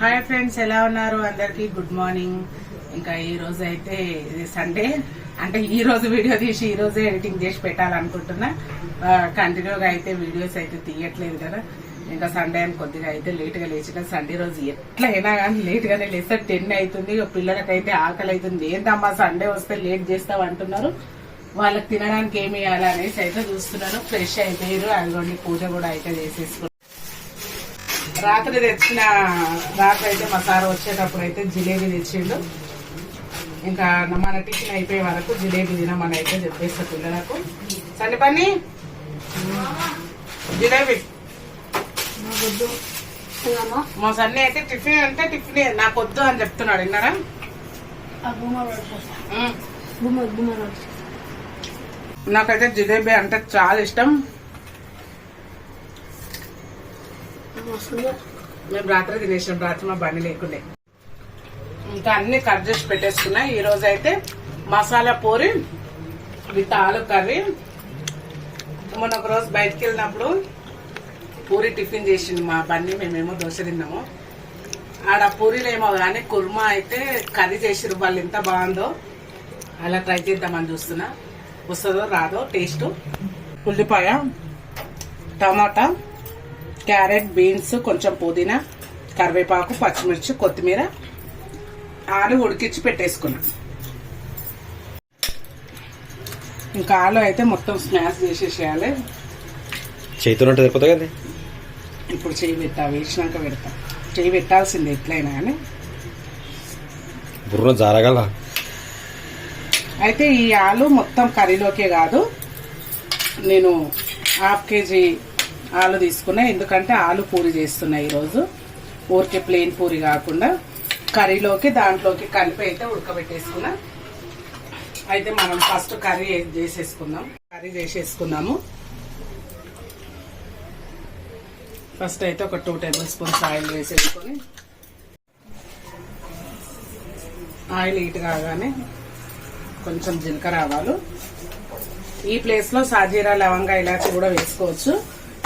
Hi friends ఎలా ఉన్నారు? అందరికి గుడ్ మార్నింగ్ ఇంకా ఈ రోజు అయితే ఇది సండే అంటే ఈ రోజు వీడియో తీసి ఈ రోజే ఎడిటింగ్ చేసి పెట్టాలనుకుంటున్నా. కంటిన్యూగా అయితే వీడియోస్ అయితే తీయట్లేదు కదా. ఇంకా సండే అని కొద్దిగా అయితే లేట్గా లేచి లేచిన సండే రోజు ఎట్లయినా కానీ లేట్గానే లేస్తే టెన్ అవుతుంది. పిల్లలకైతే ఆకలి అవుతుంది. ఏంటమ్మా సండే వస్తే లేట్ చేస్తావు అంటున్నారు. వాళ్ళకి తినడానికి ఏమి ఇవ్వాలి అనేసి అయితే చూస్తున్నారు. ఫ్రెష్ అయిపోయారు. అదిగోండి పూజ కూడా అయితే చేసేసుకున్నారు. రాత్రి తెచ్చిన రాత్రి అయితే మా సార్ వచ్చేటప్పుడు అయితే జిలేబీ తెచ్చిండు. ఇంకా మన టిఫిన్ అయిపోయే వరకు జిలేబీ తినమని అయితే చెప్పేస్తా పిల్లలకు. సండి పని జిలేబీ. మా సన్ని అయితే టిఫిన్ అంటే టిఫిన్ నాకు వద్దు అని చెప్తున్నాడు విన్నారా. నాకైతే జిలేబీ అంటే చాలా ఇష్టం. మేము రాత్రి తినేసాం రాత్రి మా బండి లేకుండే. ఇంకా అన్ని కట్ చేసి పెట్టేసుకున్నా. ఈ రోజు అయితే మసాలా పూరి విత్ ఆలు కర్రీ. మొన్న ఒక రోజు బయటకు వెళ్ళినప్పుడు పూరి టిఫిన్ చేసింది మా బండి మేమేమో దోశ తిన్నాము. ఆడ పూరీలు ఏమో కానీ కుర్మా అయితే కర్రీ చేసిరు వాళ్ళు ఎంత బాగుందో. అలా ట్రై చేద్దామని చూస్తున్నా. వస్తుందో రాదో టేస్ట్? ఉల్లిపాయ టమాటా క్యారెట్ బీన్స్ కొంచెం పుదీనా కరివేపాకు పచ్చిమిర్చి కొత్తిమీర ఆలు ఉడికించి పెట్టేసుకున్నా. ఇంకా ఆలు అయితే మొత్తం స్మాష్ చేసేసేయాలి. చేతులు సరిపోతుంది కదా ఇప్పుడు చేయి పెట్టా వేసినాక పెడతా. చేయి పెట్టాల్సిందే ఎట్లయినా కానీ. బుర్ర జారగల. అయితే ఈ ఆలు మొత్తం కర్రీలోకే కాదు నేను హాఫ్ కేజీ ఆలు తీసుకున్నా ఎందుకంటే ఆలు పూరి చేస్తున్నాయి ఈరోజు. ఊరికే ప్లెయిన్ పూరి కాకుండా కర్రీలోకి దాంట్లోకి కలిపి అయితే ఉడకబెట్టేసుకున్నా. అయితే మనం ఫస్ట్ కర్రీ చేసేసుకుందాం. కర్రీ చేసేసుకున్నాము. ఫస్ట్ అయితే ఒక టూ టేబుల్ స్పూన్స్ ఆయిల్ వేసేసుకొని ఆయిల్ హీట్ కాగానే కొంచెం జీలకర్ర ఆవాలు. ఈ ప్లేస్లో సాజీరా లవంగా ఇలాచి కూడా వేసుకోవచ్చు.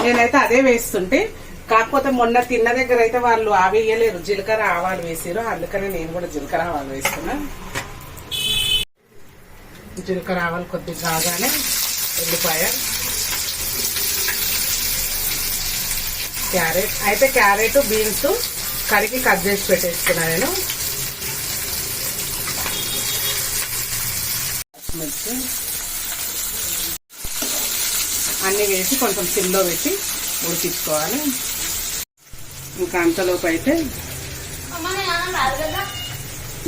నేనైతే అదే వేస్తుంటే కాకపోతే మొన్న తిన్న దగ్గర అయితే వాళ్ళు ఆవి వేయలేరు. జీలకర్ర ఆవాలు వేసారు అందుకని నేను కూడా జీలకర్ర ఆవాలు వేస్తున్నా. జీలకర్ర ఆవాలు కొద్దిగా కాగానే ఉల్లిపాయ క్యారెట్ అయితే క్యారెట్ బీన్స్ కడిగి కట్ చేసి పెట్టేసుకున్నా నేను. పచ్చిమిర్చి అన్నీ వేసి కొంచెం సిమ్లో పెట్టి ఉడికించుకోవాలి. ఇంకా అంతలోపు అయితే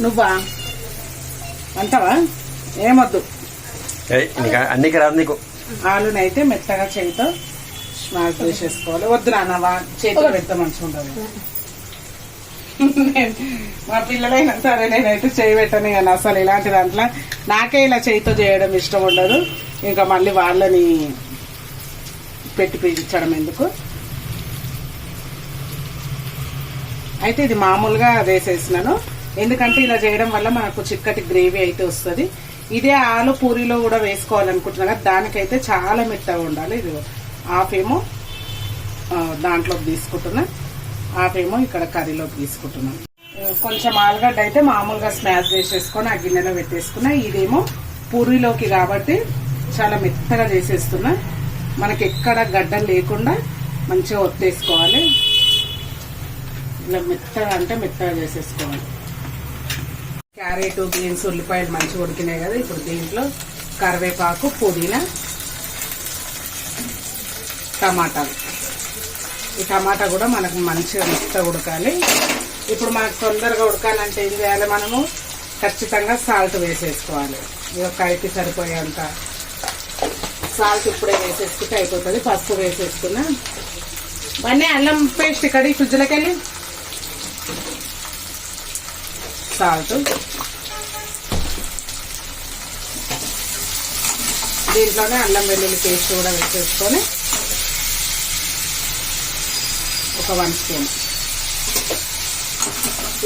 నువ్వా? అంటావా ఏమొద్దు. అన్నికి రాదు నీకు. ఆలునైతే మెత్తగా చేయితో స్మాష్ చేసేసుకోవాలి. వద్దు నాన్న వా చేతిలో పెడితే మంచిగా ఉండదు. మా పిల్లలైనా సరే నేనైతే చేయి పెట్టను కానీ అసలు ఇలాంటి దాంట్లో నాకే ఇలా చేయితో చేయడం ఇష్టం ఉండదు. ఇంకా మళ్ళీ వాళ్ళని పెట్టి పీల్చడం ఎందుకు? అయితే ఇది మామూలుగా వేసేసినాను. ఎందుకంటే ఇలా చేయడం వల్ల మనకు చిక్కటి గ్రేవీ అయితే వస్తుంది. ఇదే ఆలు పూరిలో కూడా వేసుకోవాలనుకుంటున్నా కదా దానికైతే చాలా మెత్తగా ఉండాలి. ఇది హాఫ్ ఏమో దాంట్లోకి తీసుకుంటున్నా. హాఫ్ ఏమో ఇక్కడ కర్రీలోకి తీసుకుంటున్నాను కొంచెం ఆలుగడ్డ అయితే మామూలుగా స్మాష్ చేసేసుకొని ఆ గిన్నెలో పెట్టేసుకున్నా. ఇదేమో పూరిలోకి కాబట్టి చాలా మెత్తగా చేసేస్తున్నా. మనకి ఎక్కడ గడ్డ లేకుండా మంచిగా ఒత్తేసుకోవాలి. ఇలా మెత్తగా అంటే మెత్తగా చేసేసుకోవాలి. క్యారెట్ బీన్స్ ఉల్లిపాయలు మంచిగా ఉడికినాయి కదా ఇప్పుడు దీంట్లో కరివేపాకు పుదీనా టమాటాలు. ఈ టమాటా కూడా మనకు మంచిగా మెత్తగా ఉడకాలి. ఇప్పుడు మనకు తొందరగా ఉడకాలంటే ఏం చేయాలి మనము? ఖచ్చితంగా సాల్ట్ వేసేసుకోవాలి. ఈ కైకి సరిపోయేంత సాల్ట్ ఇప్పుడే వేసేసుకుంటే అయిపోతుంది పసుపు వేసేసుకున్నా. ఇవన్నీ అల్లం పేస్ట్ ఇక్కడ ఫ్రిడ్జ్లోకి వెళ్ళి సాల్ట్. దీంట్లోనే అల్లం వెల్లుల్లి పేస్ట్ కూడా వేసేసుకొని ఒక వన్ స్పూన్.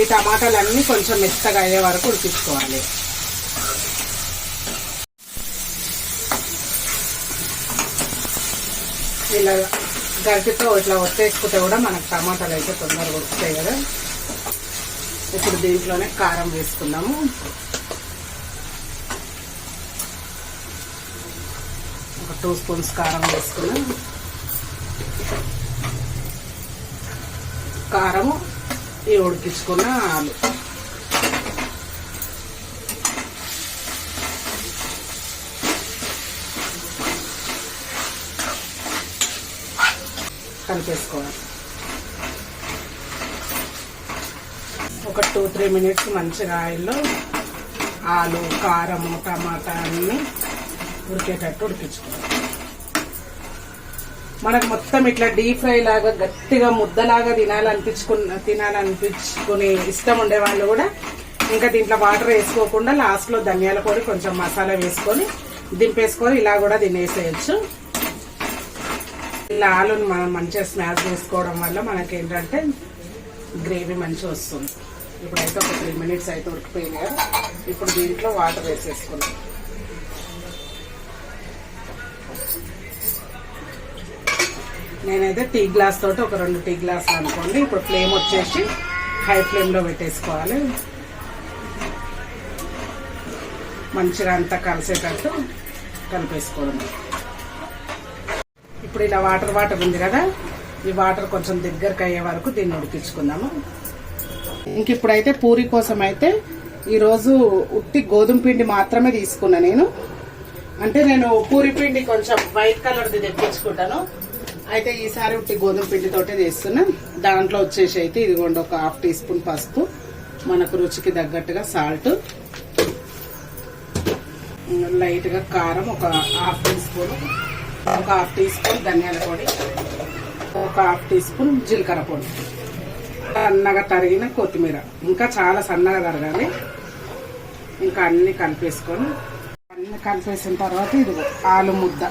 ఈ టమాటాలన్నీ కొంచెం మెత్తగా అయ్యే వరకు ఉడికించుకోవాలి. ఇలా గరిటెతో ఇట్లా ఒత్తేసుకుంటే కూడా మనకు టమాటాలు అయితే తొందరగా వస్తాయి కదా. ఇప్పుడు దీంట్లోనే కారం వేసుకుందాము. ఒక టూ స్పూన్స్ కారం వేసుకున్నాం. కారము ఈ ఉడికించుకున్న ఆలు. చేసుకోవాలి. ఒక టూ త్రీ మినిట్స్ మంచిగా ఆయిల్లో ఆలు కారము టమాటా అన్ని ఉడికేటట్టు ఉడికించుకోవాలి. మనకు మొత్తం ఇట్లా డీప్ ఫ్రై లాగా గట్టిగా ముద్దలాగా తినాలనిపించుకున్న తినాలనిపించుకుని ఇష్టం ఉండే వాళ్ళు కూడా ఇంకా దీంట్లో వాటర్ వేసుకోకుండా లాస్ట్లో ధనియాల పొడి కొంచెం మసాలా వేసుకొని దింపేసుకొని ఇలా కూడా తినేసేయచ్చు. ఇలా ఆలుని మనం మంచిగా స్మాష్ చేసుకోవడం వల్ల మనకి ఏంటంటే గ్రేవీ మంచిగా వస్తుంది. ఇప్పుడైతే ఒక త్రీ మినిట్స్ అయితే ఉడికిపోయింది ఇప్పుడు దీంట్లో వాటర్ వేసేసుకున్నాం నేనైతే టీ గ్లాస్ తోటి ఒక రెండు టీ గ్లాసులు అనుకోండి. ఇప్పుడు ఫ్లేమ్ వచ్చేసి హై ఫ్లేమ్లో పెట్టేసుకోవాలి. మంచిగా అంతా కలిసేటట్టు కలిపేసుకోవడం. ఇప్పుడు ఇలా వాటర్ వాటర్ ఉంది కదా ఈ వాటర్ కొంచెం దగ్గరకు అయ్యే వరకు దీన్ని ఉడికించుకుందాము. ఇంక ఇప్పుడైతే పూరి కోసం అయితే ఈరోజు ఉట్టి గోధుమ పిండి మాత్రమే తీసుకున్నా నేను. అంటే నేను పూరి పిండి కొంచెం వైట్ కలర్ది తెప్పించుకుంటాను. అయితే ఈసారి ఉట్టి గోధుమ పిండితోటే చేస్తున్నా. దాంట్లో వచ్చేసి అయితే ఇదిగోండి ఒక హాఫ్ టీ స్పూన్ పసుపు. మనకు రుచికి తగ్గట్టుగా సాల్ట్ లైట్గా కారం ఒక హాఫ్ టీ స్పూన్. ఒక హాఫ్ టీ స్పూన్ ధనియాల పొడి ఒక హాఫ్ టీ స్పూన్ జీలకర్ర పొడి. సన్నగా తరిగిన కొత్తిమీర. ఇంకా చాలా సన్నగా తరగాలి. ఇంకా అన్ని కలిపేసుకొని అన్ని కలిపేసిన తర్వాత ఇది ఆలు ముద్ద.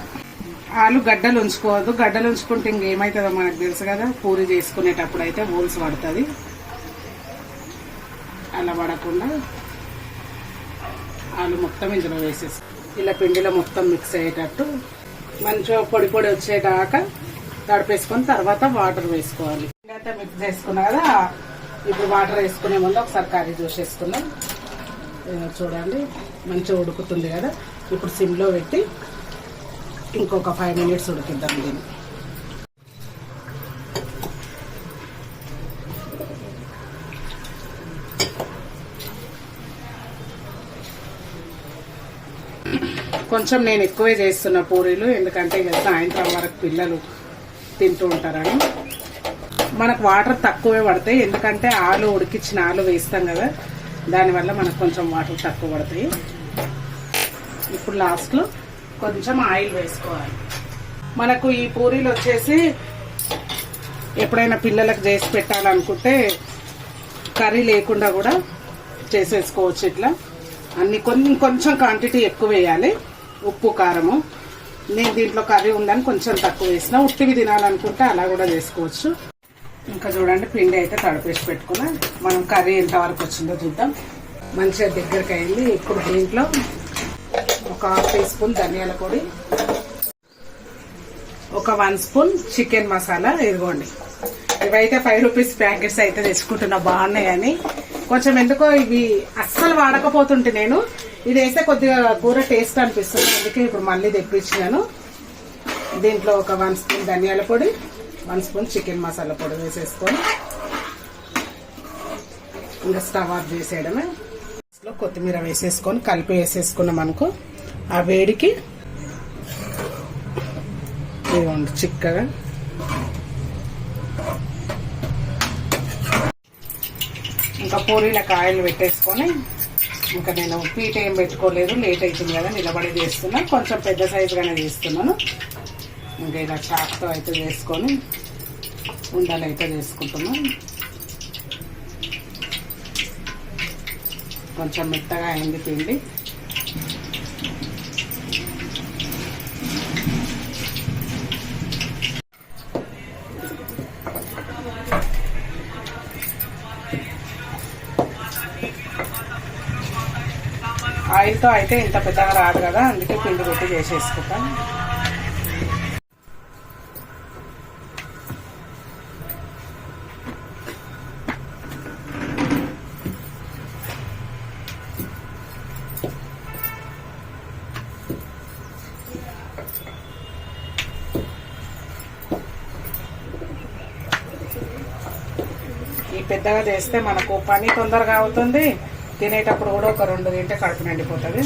ఆలు గడ్డలు ఉంచుకోవద్దు. గడ్డలు ఉంచుకుంటే ఇంకేమవుతుందో మనకు తెలుసు కదా. పూరి చేసుకునేటప్పుడు అయితే హోల్స్ పడుతుంది. అలా పడకుండా ఆలు మొత్తం ఇందులో వేసేసి ఇలా పిండిలో మొత్తం మిక్స్ అయ్యేటట్టు మంచిగా పొడి పొడి వచ్చేదాకా తడిపేసుకొని తర్వాత వాటర్ వేసుకోవాలి. అయితే మిక్స్ చేసుకున్నా కదా ఇప్పుడు వాటర్ వేసుకునే ముందు ఒకసారి కర్రీ చూసేసుకున్నాం చూడండి మంచిగా ఉడుకుతుంది కదా. ఇప్పుడు సిమ్లో పెట్టి ఇంకొక ఫైవ్ మినిట్స్ ఉడికిద్దాం దీన్ని. కొంచెం నేను ఎక్కువే చేస్తున్న పూరీలు ఎందుకంటే ఇక సాయంత్రం వరకు పిల్లలు తింటూ ఉంటారని. మనకు వాటర్ తక్కువే పడతాయి ఎందుకంటే ఆలు ఉడికించిన ఆలు వేస్తాం కదా దానివల్ల మనకు కొంచెం వాటర్ తక్కువ పడతాయి. ఇప్పుడు లాస్ట్లో కొంచెం ఆయిల్ వేసుకోవాలి. మనకు ఈ పూరీలు వచ్చేసి ఎప్పుడైనా పిల్లలకు చేసి పెట్టాలనుకుంటే కర్రీ లేకుండా కూడా చేసేసుకోవచ్చు ఇట్లా. అన్ని కొన్ని కొంచెం క్వాంటిటీ ఎక్కువ వేయాలి. ఉప్పు కారము. నేను దీంట్లో కర్రీ ఉందని కొంచెం తక్కువ వేసిన ఉట్టివి తినాలనుకుంటే అలా కూడా చేసుకోవచ్చు. ఇంకా చూడండి పిండి అయితే తడిపేసి పెట్టుకున్నా. మనం కర్రీ ఎంతవరకు వచ్చిందో చూద్దాం. మంచిగా దగ్గరికి అయింది. ఇప్పుడు దీంట్లో ఒక హాఫ్ టీ స్పూన్ ధనియాల పొడి ఒక వన్ స్పూన్ చికెన్ మసాలా ఇదిగోండి. ఇవైతే ఫైవ్ రూపీస్ ప్యాకెట్స్ అయితే తెచ్చుకుంటున్నా బాగున్నాయని. కొంచెం ఎందుకో ఇవి అస్సలు వాడకపోతుంటే నేను ఇది వేస్తే కొద్దిగా కూర టేస్ట్ అనిపిస్తుంది. అందుకే ఇప్పుడు మళ్ళీ తెప్పించినాను. దీంట్లో ఒక వన్ స్పూన్ ధనియాల పొడి వన్ స్పూన్ చికెన్ మసాలా పొడి వేసేసుకొని ఇంకా స్టవ్ ఆఫ్ చేసేయడమే. కొత్తిమీర వేసేసుకొని కలిపి వేసేసుకున్నాం అనుకో ఆ వేడికి ఇవ్వండి చిక్కగా. ఇంకా పూరీలకు ఆయిల్ పెట్టేసుకొని ఇంకా నేను పీట ఏం పెట్టుకోలేదు లేట్ అవుతుంది కదా నిలబడి చేస్తున్నా. కొంచెం పెద్ద సైజుగానే చేస్తున్నాను. ఇంకా ఇలా చాక్తో అయితే చేసుకొని ఉండలు అయితే చేసుకుంటున్నాను కొంచెం మెత్తగా అయింది పిండి. ఆయిల్తో అయితే ఇంత పెద్దగా రాదు కదా అందుకే పిండి రొట్టె చేసేసుకుంటాం. పెద్దగా చేస్తే మనకు పని తొందరగా అవుతుంది. తినేటప్పుడు కూడా ఒక రెండు తింటే కడుపు నిండిపోతుంది.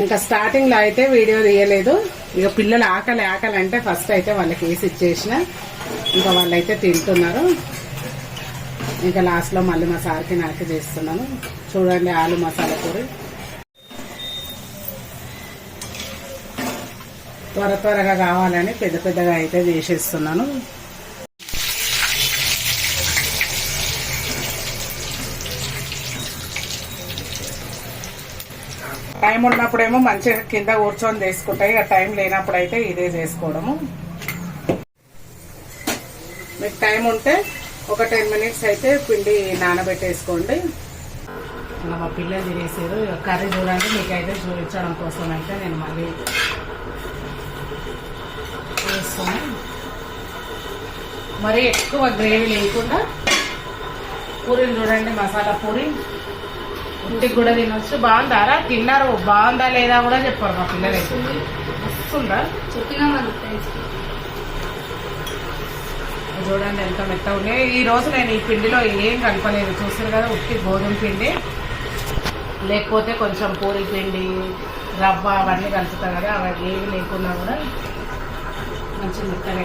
ఇంకా స్టార్టింగ్లో అయితే వీడియో తీయలేదు. ఇక పిల్లలు ఆకలి ఆకలి అంటే ఫస్ట్ అయితే వాళ్ళకి వేసి ఇచ్చేసిన. ఇంకా వాళ్ళైతే తింటున్నారు. ఇంకా లాస్ట్లో మళ్ళీ మా సార్కి నాకు చేస్తున్నాను. చూడండి ఆలు మసాలా పూరి త్వర త్వరగా కావాలని పెద్ద పెద్దగా అయితే చేసేస్తున్నాను టైం ఉన్నప్పుడేమో మంచిగా కింద కూర్చొని చేసుకుంటాయి. ఇక టైం లేనప్పుడు అయితే ఇదే చేసుకోవడము. మీకు టైం ఉంటే ఒక టెన్ మినిట్స్ అయితే పిండి నానబెట్టేసుకోండి. మా పిల్లలు తినేసారు. కర్రీ చూడండి. మీకైతే చూపించడం కోసం అయితే నేను మళ్ళీ వేస్తున్నాను మరి ఎక్కువ గ్రేవీ లేకుండా పూరీలు చూడండి మసాలా పూరి. ఇంటికి కూడా తినొచ్చు. బాగుందారా? తిన్నారు? బాగుందా లేదా కూడా చెప్పారు మా పిల్లలైతే వస్తుందా? చెప్పినా చూడండి ఎంత మెత్తగా ఉన్నాయి ఈ రోజు నేను ఈ పిండిలో ఏం కలపలేదు. చూసారు కదా ఉట్టి గోధుమ పిండి. లేకపోతే కొంచెం పూరి పిండి రవ్వ అవన్నీ కలుపుతా కదా అవి ఏవి లేకున్నా కూడా మంచి మెత్తగా